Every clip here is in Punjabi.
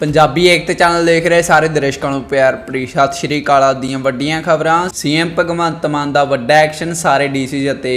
ਪੰਜਾਬੀ ਏਕਤਾ ਚੈਨਲ ਦੇਖ ਰਹੇ ਸਾਰੇ ਦਰਸ਼ਕਾਂ ਨੂੰ ਪਿਆਰ ਭਰੀ ਸਤਿ ਸ਼੍ਰੀ ਅਕਾਲ ਦੀਆਂ ਵੱਡੀਆਂ ਖਬਰਾਂ। ਸੀਐਮ ਭਗਵੰਤ ਮਾਨ ਦਾ ਵੱਡਾ ਐਕਸ਼ਨ, ਸਾਰੇ ਡੀਸੀ ਅਤੇ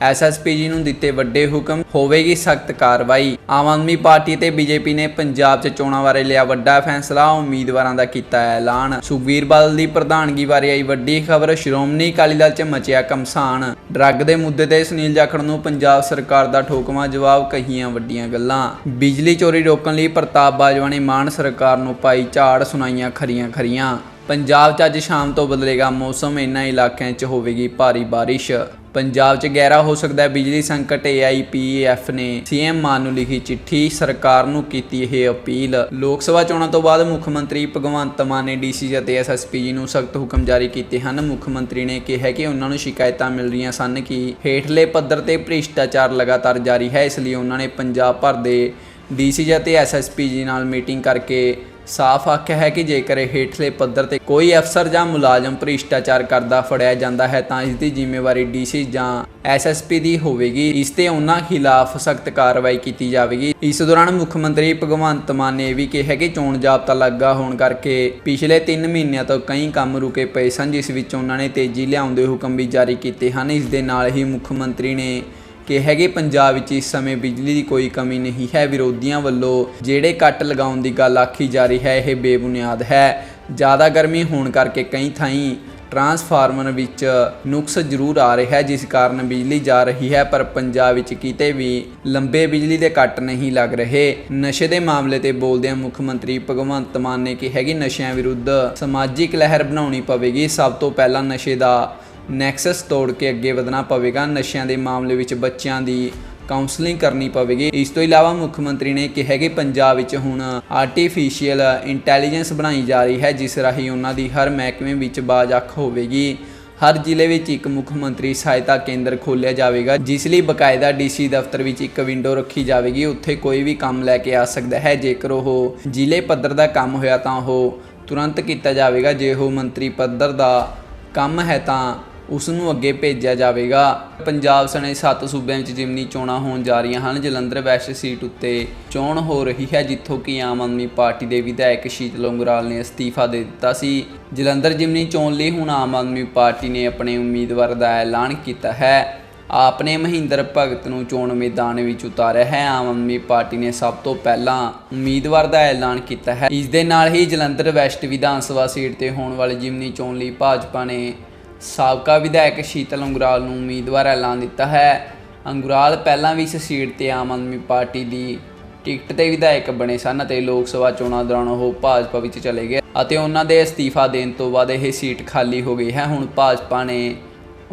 ਐਸਐਸਪੀ ਜੀ ਨੂੰ ਦਿੱਤੇ ਵੱਡੇ ਹੁਕਮ, ਹੋਵੇਗੀ ਸਖਤ ਕਾਰਵਾਈ। ਆਮ ਆਦਮੀ ਪਾਰਟੀ ਤੇ ਬੀਜੇਪੀ ਨੇ ਪੰਜਾਬ 'ਚ ਚੋਣਾਂ ਬਾਰੇ ਲਿਆ ਵੱਡਾ ਫੈਸਲਾ, ਉਮੀਦਵਾਰਾਂ ਦਾ ਕੀਤਾ ਐਲਾਨ। ਸੁਖਬੀਰ ਬਾਦਲ ਦੀ ਪ੍ਰਧਾਨਗੀ ਬਾਰੇ ਆਈ ਵੱਡੀ ਖਬਰ, ਸ਼੍ਰੋਮਣੀ ਅਕਾਲੀ ਦਲ 'ਚ ਮਚਿਆ ਕਮਸਾਨ ਡਰੱਗ ਦੇ ਮੁੱਦੇ ਤੇ ਸੁਨੀਲ ਜਾਖੜ ਨੂੰ ਪੰਜਾਬ ਸਰਕਾਰ ਦਾ ਠੋਕਵਾਂ ਜਵਾਬ, ਕਹੀਆਂ ਵੱਡੀਆਂ ਗੱਲਾਂ। ਬਿਜਲੀ ਚੋਰੀ ਰੋਕਣ ਲਈ ਪ੍ਰਤਾਪ ਬਾਜਵਾ ਨੇ ਮਾਨ ਸਰਕਾਰ ਨੂੰ ਪਾਈ ਝਾੜ, ਸੁਣਾਈਆਂ ਖਰੀਆਂ ਖਰੀਆਂ ਪੰਜਾਬ 'ਚ ਅੱਜ ਸ਼ਾਮ ਤੋਂ ਬਦਲੇਗਾ ਮੌਸਮ, ਇਨ੍ਹਾਂ ਇਲਾਕਿਆਂ 'ਚ ਹੋਵੇਗੀ ਭਾਰੀ ਬਾਰਿਸ਼। ਪੰਜਾਬ 'ਚ ਗਹਿਰਾ ਹੋ ਸਕਦਾ ਹੈ, ਬਿਜਲੀ ਸੰਕਟ ਏਆਈਪੀਐਫ ਨੇ ਸੀਐਮ ਮਾਨ ਨੂੰ ਲਿਖੀ ਚਿੱਠੀ, ਸਰਕਾਰ ਨੂੰ ਕੀਤੀ ਇਹ ਅਪੀਲ। ਲੋਕ ਸਭਾ ਚੋਣਾਂ ਤੋਂ ਬਾਅਦ ਮੁੱਖ ਮੰਤਰੀ ਭਗਵੰਤ ਮਾਨ ਨੇ ਡੀਸੀ ਅਤੇ ਐਸਐਸਪੀ ਜੀ ਨੂੰ ਸਖਤ ਹੁਕਮ ਜਾਰੀ ਕੀਤੇ ਹਨ। ਮੁੱਖ ਮੰਤਰੀ ਨੇ ਕਿਹਾ ਕਿ ਉਹਨਾਂ ਨੂੰ ਸ਼ਿਕਾਇਤਾਂ ਮਿਲ ਰਹੀਆਂ ਸਨ ਕਿ ਹੇਠਲੇ ਪੱਧਰ ਤੇ ਭ੍ਰਿਸ਼ਟਾਚਾਰ ਲਗਾਤਾਰ ਜਾਰੀ ਹੈ, ਇਸ ਲਈ ਉਹਨਾਂ ਨੇ ਪੰਜਾਬ ਭਰ ਦੇ ਡੀਸੀ ਅਤੇ ਐਸਐਸਪੀ ਜੀ ਨਾਲ ਮੀਟਿੰਗ ਕਰਕੇ ਸਾਫ਼ ਆਖਿਆ ਹੈ ਕਿ ਜੇਕਰ ਹੇਠਲੇ ਪੱਧਰ ਤੇ ਕੋਈ ਅਫਸਰ ਜਾਂ ਮੁਲਾਜ਼ਮ ਭ੍ਰਿਸ਼ਟਾਚਾਰ ਕਰਦਾ ਫੜਿਆ ਜਾਂਦਾ ਹੈ, ਤਾਂ ਇਸ ਦੀ ਜ਼ਿੰਮੇਵਾਰੀ ਡੀਸੀ ਜਾਂ ਐਸਐਸਪੀ ਦੀ ਹੋਵੇਗੀ। ਇਸ ਤੇ ਉਹਨਾਂ ਖਿਲਾਫ ਸਖਤ ਕਾਰਵਾਈ ਕੀਤੀ ਜਾਵੇਗੀ। ਇਸ ਦੌਰਾਨ ਮੁੱਖ ਮੰਤਰੀ ਭਗਵੰਤ ਮਾਨ ਨੇ ਇਹ ਵੀ ਕਿਹਾ ਕਿ ਚੋਣ ਜਾਬਤਾ ਲੱਗਾ ਹੋਣ ਕਰਕੇ ਪਿਛਲੇ 3 ਮਹੀਨਿਆਂ ਤੋਂ ਕਈ ਕੰਮ ਰੁਕੇ ਪਏ ਸਨ, ਜਿਸ ਵਿੱਚ ਉਹਨਾਂ ਨੇ ਤੇਜ਼ੀ ਲਿਆਉਣ ਦੇ ਹੁਕਮ ਵੀ ਜਾਰੀ ਕੀਤੇ ਹਨ। ਇਸ ਦੇ ਨਾਲ ਹੀ ਮੁੱਖ ਮੰਤਰੀ ਨੇ ਕਿਹਾ ਕਿ ਪੰਜਾਬ ਵਿੱਚ ਇਸ ਸਮੇਂ ਬਿਜਲੀ ਦੀ ਕੋਈ ਕਮੀ ਨਹੀਂ ਹੈ। ਵਿਰੋਧੀਆਂ ਵੱਲੋਂ ਜਿਹੜੇ ਕੱਟ ਲਗਾਉਣ ਦੀ ਗੱਲ ਆਖੀ ਜਾ ਰਹੀ ਹੈ, ਇਹ ਬੇਬੁਨਿਆਦ ਹੈ। ਜ਼ਿਆਦਾ ਗਰਮੀ ਹੋਣ ਕਰਕੇ ਕਈ ਥਾਈਂ ਟਰਾਂਸਫਾਰਮਰ ਵਿੱਚ ਨੁਕਸ ਜ਼ਰੂਰ ਆ ਰਿਹਾ ਹੈ, ਜਿਸ ਕਾਰਨ ਬਿਜਲੀ ਜਾ ਰਹੀ ਹੈ, ਪਰ ਪੰਜਾਬ ਵਿੱਚ ਕਿਤੇ ਵੀ ਲੰਬੇ ਬਿਜਲੀ ਦੇ ਕੱਟ ਨਹੀਂ ਲੱਗ ਰਹੇ। ਨਸ਼ੇ ਦੇ ਮਾਮਲੇ ਤੇ ਬੋਲਦਿਆਂ ਮੁੱਖ ਮੰਤਰੀ ਭਗਵੰਤ ਮਾਨ ਨੇ ਕਿਹਾ ਕਿ ਨਸ਼ਿਆਂ ਵਿਰੁੱਧ ਸਮਾਜਿਕ ਲਹਿਰ ਬਣਾਉਣੀ ਪਵੇਗੀ। ਸਭ ਤੋਂ ਪਹਿਲਾਂ ਨਸ਼ੇ ਦਾ ਨੈਕਸਸ ਤੋੜ ਕੇ ਅੱਗੇ ਵਧਣਾ ਪਵੇਗਾ। ਨਸ਼ਿਆਂ ਦੇ ਮਾਮਲੇ ਵਿੱਚ ਬੱਚਿਆਂ ਦੀ ਕਾਉਂਸਲਿੰਗ ਕਰਨੀ ਪਵੇਗੀ। ਇਸ ਤੋਂ ਇਲਾਵਾ ਮੁੱਖ ਮੰਤਰੀ ਨੇ ਕਿਹਾ ਕਿ ਪੰਜਾਬ ਵਿੱਚ ਹੁਣ ਆਰਟੀਫੀਸ਼ੀਅਲ ਇੰਟੈਲੀਜੈਂਸ ਬਣਾਈ ਜਾ ਰਹੀ ਹੈ, ਜਿਸ ਰਾਹੀਂ ਉਹਨਾਂ ਦੀ ਹਰ ਮਹਿਕਮੇ ਵਿੱਚ ਬਾਜ ਅੱਖ ਹੋਵੇਗੀ। ਹਰ ਜ਼ਿਲ੍ਹੇ ਵਿੱਚ ਇੱਕ ਮੁੱਖ ਮੰਤਰੀ ਸਹਾਇਤਾ ਕੇਂਦਰ ਖੋਲ੍ਹਿਆ ਜਾਵੇਗਾ, ਜਿਸ ਲਈ ਬਕਾਇਦਾ ਡੀਸੀ ਦਫ਼ਤਰ ਵਿੱਚ ਇੱਕ ਵਿੰਡੋ ਰੱਖੀ ਜਾਵੇਗੀ। ਉੱਥੇ ਕੋਈ ਵੀ ਕੰਮ ਲੈ ਕੇ ਆ ਸਕਦਾ ਹੈ। ਜੇਕਰ ਉਹ ਜ਼ਿਲ੍ਹੇ ਪੱਧਰ ਦਾ ਕੰਮ ਹੋਇਆ ਤਾਂ ਉਹ ਤੁਰੰਤ ਕੀਤਾ ਜਾਵੇਗਾ। ਜੇ ਉਹ ਮੰਤਰੀ ਪੱਧਰ ਦਾ ਕੰਮ ਹੈ ਤਾਂ ਉਸ ਨੂੰ ਅੱਗੇ ਭੇਜਿਆ ਜਾਵੇਗਾ। ਪੰਜਾਬ ਸਣੇ ਸੱਤ ਸੂਬਿਆਂ ਵਿੱਚ ਜਿਮਨੀ ਚੋਣਾਂ ਹੋਣ ਜਾ ਰਹੀਆਂ ਹਨ। ਜਲੰਧਰ ਵੈਸਟ ਸੀਟ ਉੱਤੇ ਚੋਣ ਹੋ ਰਹੀ ਹੈ, ਜਿੱਥੋਂ ਕਿ ਆਮ ਆਦਮੀ ਪਾਰਟੀ ਦੇ ਵਿਧਾਇਕ ਸ਼ੀਤਲ ਉਂਗਰਾਲ ਨੇ ਅਸਤੀਫਾ ਦੇ ਦਿੱਤਾ ਸੀ। ਜਲੰਧਰ ਜਿਮਨੀ ਚੋਣ ਲਈ ਹੁਣ ਆਮ ਆਦਮੀ ਪਾਰਟੀ ਨੇ ਆਪਣੇ ਉਮੀਦਵਾਰ ਦਾ ਐਲਾਨ ਕੀਤਾ ਹੈ। ਆਪ ਮਹਿੰਦਰ ਭਗਤ ਨੂੰ ਚੋਣ ਮੈਦਾਨ ਵਿੱਚ ਉਤਾਰਿਆ ਹੈ। ਆਮ ਆਦਮੀ ਪਾਰਟੀ ਨੇ ਸਭ ਤੋਂ ਪਹਿਲਾਂ ਉਮੀਦਵਾਰ ਦਾ ਐਲਾਨ ਕੀਤਾ ਹੈ। ਇਸ ਦੇ ਨਾਲ ਹੀ ਜਲੰਧਰ ਵੈਸਟ ਵਿਧਾਨ ਸਭਾ ਸੀਟ ਤੇ ਹੋਣ ਵਾਲੀ ਜਿਮਨੀ ਚੋਣ ਲਈ ਭਾਜਪਾ ਨੇ ਸਾਬਕਾ ਵਿਧਾਇਕ ਸ਼ੀਤਲ ਅੰਗੁਰਾਲ ਨੂੰ ਉਮੀਦਵਾਰ ਐਲਾਨ ਦਿੱਤਾ ਹੈ। ਅੰਗੁਰਾਲ ਪਹਿਲਾਂ ਵੀ ਇਸ ਸੀਟ ਤੇ ਆਮ ਆਦਮੀ ਪਾਰਟੀ ਦੀ ਟਿਕਟ ਤੇ ਵਿਧਾਇਕ ਬਣੇ ਸਨ ਅਤੇ ਲੋਕ ਸਭਾ ਚੋਣਾਂ ਦੌਰਾਨ ਉਹ ਭਾਜਪਾ ਵਿੱਚ ਚਲੇ ਗਏ ਅਤੇ ਉਹਨਾਂ ਦੇ ਅਸਤੀਫਾ ਦੇਣ ਤੋਂ ਬਾਅਦ ਇਹ ਸੀਟ ਖਾਲੀ ਹੋ ਗਈ ਹੈ। ਹੁਣ ਭਾਜਪਾ ਨੇ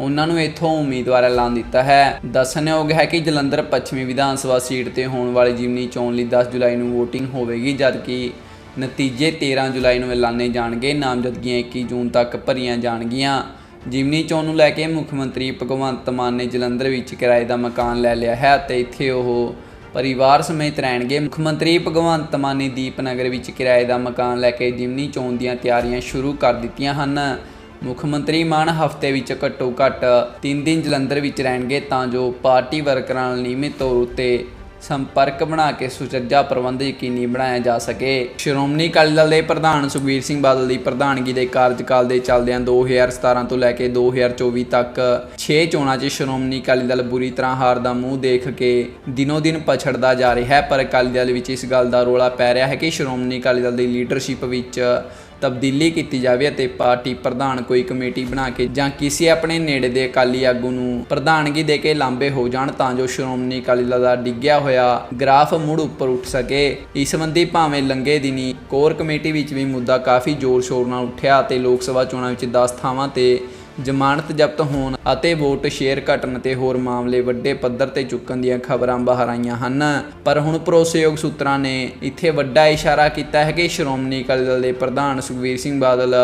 ਉਹਨਾਂ ਨੂੰ ਇੱਥੋਂ ਉਮੀਦਵਾਰ ਐਲਾਨ ਦਿੱਤਾ ਹੈ। ਦੱਸਣਯੋਗ ਹੈ ਕਿ ਜਲੰਧਰ ਪੱਛਮੀ ਵਿਧਾਨ ਸਭਾ ਸੀਟ ਤੇ ਹੋਣ ਵਾਲੀ ਜਿਮਨੀ ਚੋਣ ਲਈ 10 ਜੁਲਾਈ ਨੂੰ VOTING ਹੋਵੇਗੀ, ਜਦਕਿ ਨਤੀਜੇ 13 ਜੁਲਾਈ ਨੂੰ ਐਲਾਨੇ ਜਾਣਗੇ। ਨਾਮਜ਼ਦਗੀਆਂ 21 ਜੂਨ ਤੱਕ ਭਰੀਆਂ ਜਾਣਗੀਆਂ। ਜਿਮਨੀ ਚੋਣ ਨੂੰ ਲੈ ਕੇ ਮੁੱਖ ਮੰਤਰੀ ਭਗਵੰਤ ਮਾਨ ਨੇ ਜਲੰਧਰ ਵਿੱਚ ਕਿਰਾਏ ਦਾ ਮਕਾਨ ਲੈ ਲਿਆ ਹੈ ਅਤੇ ਇੱਥੇ ਉਹ ਪਰਿਵਾਰ ਸਮੇਤ ਰਹਿਣਗੇ। ਮੁੱਖ ਮੰਤਰੀ ਭਗਵੰਤ ਮਾਨ ਨੇ ਦੀਪਨਗਰ ਵਿੱਚ ਕਿਰਾਏ ਦਾ ਮਕਾਨ ਲੈ ਕੇ ਜਿਮਨੀ ਚੋਣ ਦੀਆਂ ਤਿਆਰੀਆਂ ਸ਼ੁਰੂ ਕਰ ਦਿੱਤੀਆਂ ਹਨ। ਮੁੱਖ ਮੰਤਰੀ ਮਾਨ ਹਫ਼ਤੇ ਵਿੱਚ ਘੱਟੋ ਘੱਟ 3 ਦਿਨ ਜਲੰਧਰ ਵਿੱਚ ਰਹਿਣਗੇ ਤਾਂ ਜੋ ਪਾਰਟੀ ਵਰਕਰਾਂ ਨਾਲ ਨਿਯਮਿਤ ਤੌਰ ਉੱਤੇ ਸੰਪਰਕ ਬਣਾ ਕੇ ਸੁਚੱਜਾ ਪ੍ਰਬੰਧ ਯਕੀਨੀ ਬਣਾਇਆ ਜਾ ਸਕੇ। ਸ਼੍ਰੋਮਣੀ ਅਕਾਲੀ ਦਲ ਦੇ ਪ੍ਰਧਾਨ ਸੁਖਬੀਰ ਸਿੰਘ ਬਾਦਲ ਦੀ ਪ੍ਰਧਾਨਗੀ ਦੇ ਕਾਰਜਕਾਲ ਦੇ ਚੱਲਦਿਆਂ 2017 ਤੋਂ ਲੈ ਕੇ 2024 ਤੱਕ 6 ਚੋਣਾਂ 'ਚ ਸ਼੍ਰੋਮਣੀ ਅਕਾਲੀ ਦਲ ਬੁਰੀ ਤਰ੍ਹਾਂ ਹਾਰ ਦਾ ਮੂੰਹ ਦੇਖ ਕੇ ਦਿਨੋ ਦਿਨ ਪਛੜਦਾ ਜਾ ਰਿਹਾ ਹੈ। ਪਰ ਅਕਾਲੀ ਦਲ ਵਿੱਚ ਇਸ ਗੱਲ ਦਾ ਰੋਲਾ ਪੈ ਰਿਹਾ ਹੈ ਕਿ ਸ਼੍ਰੋਮਣੀ ਅਕਾਲੀ ਦਲ ਦੀ ਲੀਡਰਸ਼ਿਪ ਵਿੱਚ ਤਬਦੀਲੀ ਕੀਤੀ ਜਾਵੇ ਅਤੇ ਪਾਰਟੀ ਪ੍ਰਧਾਨ ਕੋਈ ਕਮੇਟੀ ਬਣਾ ਕੇ ਜਾਂ ਕਿਸੇ ਆਪਣੇ ਨੇੜੇ ਦੇ ਅਕਾਲੀ ਆਗੂ ਨੂੰ ਪ੍ਰਧਾਨਗੀ ਦੇ ਕੇ ਲਾਂਬੇ ਹੋ ਜਾਣ ਤਾਂ ਜੋ ਸ਼੍ਰੋਮਣੀ ਅਕਾਲੀ ਦਲ ਦਾ ਡਿੱਗਿਆ ਹੋਇਆ ਗ੍ਰਾਫ ਮੁੜ ਉੱਪਰ ਉੱਠ ਸਕੇ। ਇਸ ਸੰਬੰਧੀ ਭਾਵੇਂ ਲੰਗੇ ਦਿਨੀ ਕੋਰ ਕਮੇਟੀ ਵਿੱਚ ਵੀ ਮੁੱਦਾ ਕਾਫੀ ਜ਼ੋਰ ਸ਼ੋਰ ਨਾਲ ਉੱਠਿਆ ਅਤੇ ਲੋਕ ਸਭਾ ਚੋਣਾਂ ਵਿੱਚ 10 ਥਾਵਾਂ ਤੇ ਜ਼ਮਾਨਤ ਜ਼ਬਤ ਹੋਣ ਅਤੇ ਵੋਟ ਸ਼ੇਅਰ ਘਟਣ ਤੇ ਹੋਰ ਮਾਮਲੇ ਵੱਡੇ ਪੱਧਰ ਤੇ ਚੁੱਕਣ ਦੀਆਂ ਖਬਰਾਂ ਬਾਹਰ ਆਈਆਂ ਹਨ। ਪਰ ਹੁਣ ਭਰੋਸੇਯੋਗ ਸੂਤਰਾਂ ਨੇ ਇੱਥੇ ਵੱਡਾ ਇਸ਼ਾਰਾ ਕੀਤਾ ਹੈ ਕਿ ਸ਼੍ਰੋਮਣੀ ਅਕਾਲੀ ਦਲ ਦੇ ਪ੍ਰਧਾਨ ਸੁਖਬੀਰ ਸਿੰਘ ਬਾਦਲ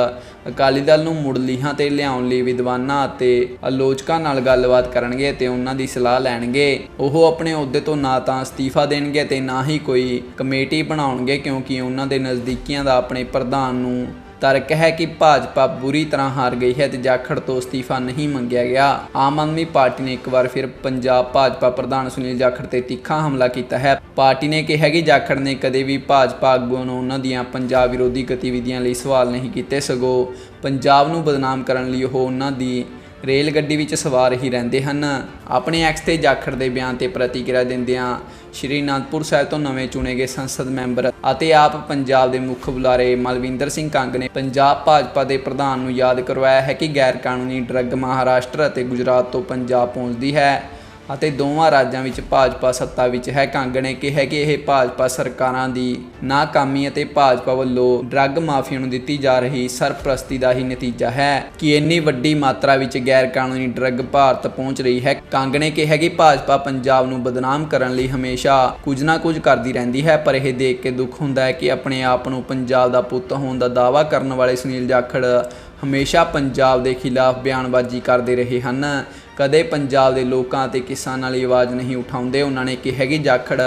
ਅਕਾਲੀ ਦਲ ਨੂੰ ਮੁੜ ਲੀਹਾਂ ਤੇ ਲਿਆਉਣ ਲਈ ਵਿਦਵਾਨਾਂ ਅਤੇ ਆਲੋਚਕਾਂ ਨਾਲ ਗੱਲਬਾਤ ਕਰਨਗੇ ਤੇ ਉਹਨਾਂ ਦੀ ਸਲਾਹ ਲੈਣਗੇ। ਉਹ ਆਪਣੇ ਅਹੁਦੇ ਤੋਂ ਨਾ ਤਾਂ ਅਸਤੀਫਾ ਦੇਣਗੇ ਤੇ ਨਾ ਹੀ ਕੋਈ ਕਮੇਟੀ ਬਣਾਉਣਗੇ ਕਿਉਂਕਿ ਉਹਨਾਂ ਦੇ ਨਜ਼ਦੀਕੀਆਂ ਦਾ ਆਪਣੇ ਪ੍ਰਧਾਨ ਨੂੰ ਤਰਕ ਹੈ ਕਿ ਭਾਜਪਾ ਬੁਰੀ ਤਰ੍ਹਾਂ ਹਾਰ ਗਈ ਹੈ ਤੇ ਜਾਖੜ ਤੋਂ ਅਸਤੀਫਾ ਨਹੀਂ ਮੰਗਿਆ ਗਿਆ। ਆਮ ਆਦਮੀ ਪਾਰਟੀ ਨੇ ਇੱਕ ਵਾਰ ਫਿਰ ਪੰਜਾਬ ਭਾਜਪਾ ਪ੍ਰਧਾਨ ਸੁਨੀਲ ਜਾਖੜ ਤੇ ਤਿੱਖਾ ਹਮਲਾ ਕੀਤਾ ਹੈ। ਪਾਰਟੀ ਨੇ ਕਿਹਾ ਕਿ ਜਾਖੜ ਨੇ ਕਦੇ ਵੀ ਭਾਜਪਾ ਆਗੂਆਂ ਨੂੰ ਉਹਨਾਂ ਦੀਆਂ ਪੰਜਾਬ ਵਿਰੋਧੀ ਗਤੀਵਿਧੀਆਂ ਲਈ ਸਵਾਲ ਨਹੀਂ ਕੀਤੇ। ਸਗੋਂ ਪੰਜਾਬ ਨੂੰ ਬਦਨਾਮ ਕਰਨ ਲਈ ਉਹ ਉਹਨਾਂ ਦੀ ਰੇਲ ਗੱਡੀ ਵਿੱਚ ਸਵਾਰ ਹੀ ਰਹਿੰਦੇ ਹਨ। ਆਪਣੇ ਐਕਸ ਤੇ ਜਾਖੜ ਦੇ ਬਿਆਨ ਤੇ ਪ੍ਰਤੀਕਿਰਿਆ ਦਿੰਦਿਆਂ ਸ਼੍ਰੀ ਅਨੰਦਪੁਰ ਸਾਹਿਬ ਤੋਂ ਨਵੇਂ ਚੁਣੇ ਗਏ ਸੰਸਦ ਮੈਂਬਰ ਅਤੇ ਆਪ ਪੰਜਾਬ ਦੇ ਮੁੱਖ ਬੁਲਾਰੇ ਮਲਵਿੰਦਰ ਸਿੰਘ ਕੰਗ ਨੇ ਪੰਜਾਬ ਭਾਜਪਾ ਦੇ ਪ੍ਰਧਾਨ ਨੂੰ ਯਾਦ ਕਰਵਾਇਆ ਹੈ ਕਿ ਗੈਰ ਕਾਨੂੰਨੀ ਡਰੱਗ ਮਹਾਰਾਸ਼ਟਰ ਅਤੇ ਗੁਜਰਾਤ ਤੋਂ ਪੰਜਾਬ ਪਹੁੰਚਦੀ ਹੈ। ਅਤੇ ਦੋਵਾਂ ਰਾਜਾਂ ਵਿੱਚ ਭਾਜਪਾ ਸੱਤਾ ਵਿੱਚ ਹੈ ਕੰਗ ਨੇ ਕਿਹਾ ਕਿ ਇਹ ਭਾਜਪਾ ਸਰਕਾਰਾਂ ਦੀ ਨਾਕਾਮੀ ਅਤੇ ਭਾਜਪਾ ਵੱਲੋਂ ਡਰੱਗ ਮਾਫੀਆ ਨੂੰ ਦਿੱਤੀ ਜਾ ਰਹੀ ਸਰਪ੍ਰਸਤੀ ਦਾ ਹੀ ਨਤੀਜਾ ਹੈ ਕਿ ਇੰਨੀ ਵੱਡੀ ਮਾਤਰਾ ਵਿੱਚ ਗੈਰ ਕਾਨੂੰਨੀ ਡਰੱਗ ਭਾਰਤ ਪਹੁੰਚ ਰਹੀ ਹੈ। ਕੰਗ ਨੇ ਕਿਹਾ ਕਿ ਭਾਜਪਾ ਪੰਜਾਬ ਨੂੰ ਬਦਨਾਮ ਕਰਨ ਲਈ ਹਮੇਸ਼ਾ ਕੁਝ ਨਾ ਕੁਝ ਕਰਦੀ ਰਹਿੰਦੀ ਹੈ, ਪਰ ਇਹ ਦੇਖ ਕੇ ਦੁੱਖ ਹੁੰਦਾ ਹੈ ਕਿ ਆਪਣੇ ਆਪ ਨੂੰ ਪੰਜਾਬ ਦਾ ਪੁੱਤ ਹੋਣ ਦਾ ਦਾਅਵਾ ਕਰਨ ਵਾਲੇ ਸੁਨੀਲ ਜਾਖੜ ਹਮੇਸ਼ਾ ਪੰਜਾਬ ਦੇ ਖਿਲਾਫ ਬਿਆਨਬਾਜ਼ੀ ਕਰਦੇ ਰਹੇ ਹਨ। ਕਦੇ ਪੰਜਾਬ ਦੇ ਲੋਕਾਂ ਅਤੇ ਕਿਸਾਨਾਂ ਲਈ ਆਵਾਜ਼ ਨਹੀਂ ਉਠਾਉਂਦੇ। ਉਹਨਾਂ ਨੇ ਕਿਹਾ ਕਿ ਜਾਖੜ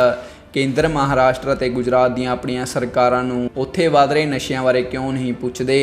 ਕੇਂਦਰ ਮਹਾਰਾਸ਼ਟਰ ਅਤੇ ਗੁਜਰਾਤ ਦੀਆਂ ਆਪਣੀਆਂ ਸਰਕਾਰਾਂ ਨੂੰ ਉੱਥੇ ਵਧ ਰਹੇ ਨਸ਼ਿਆਂ ਬਾਰੇ ਕਿਉਂ ਨਹੀਂ ਪੁੱਛਦੇ?